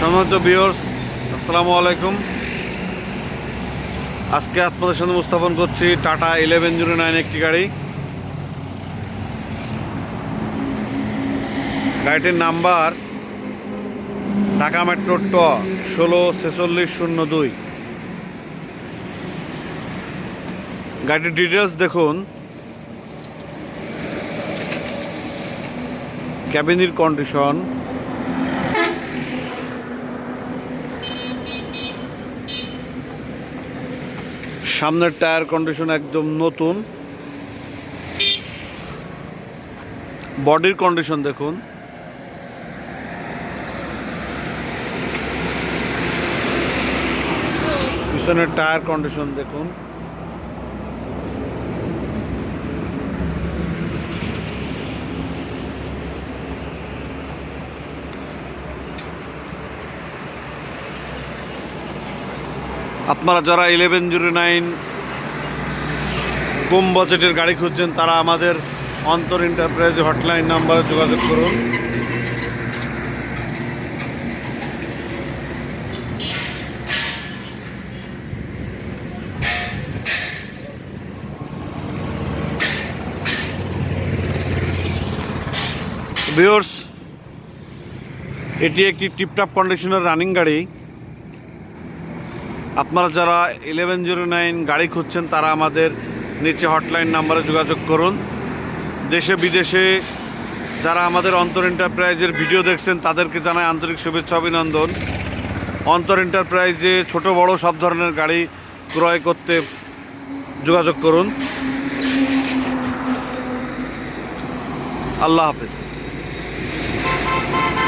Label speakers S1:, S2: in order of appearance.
S1: সম্মানিত বিয়র্স আসসালামু আলাইকুম। আজকে আপনাদের সামনে উপস্থাপন করছি টাটা ইলেভেন জিরো নাইন একটি গাড়ি। গাড়িটির নাম্বার ঢাকা মেট্রো ট ষোলো ছেচল্লিশ শূন্য দুই। গাড়িটির ডিটেলস দেখুন। ক্যাবিনের কন্ডিশন সামনের টায়ার কন্ডিশন একদম নতুন। বডির কন্ডিশন দেখুন। পিছনের টায়ার কন্ডিশন দেখুন। আপনারা যারা ইলেভেন জিরো নাইন কম বাজেটের গাড়ি খুঁজছেন, তারা আমাদের অন্তর এন্টারপ্রাইজ হটলাইন নাম্বারে যোগাযোগ করুন। ভিউয়ার্স এটি একটি টিপটপ কন্ডিশনের রানিং গাড়ি। আপনারা যারা ইলেভেন জিরো নাইন গাড়ি খুঁজছেন, তারা আমাদের নিচে হটলাইন নাম্বারে যোগাযোগ করুন। দেশে, বিদেশে যারা আমাদের অন্তর এন্টারপ্রাইজের ভিডিও দেখছেন, তাদেরকে জানাই আন্তরিক শুভেচ্ছা, অভিনন্দন। অন্তর এন্টারপ্রাইজে ছোট, বড় সব ধরনের গাড়ি ক্রয় করতে যোগাযোগ করুন। আল্লাহ হাফেজ।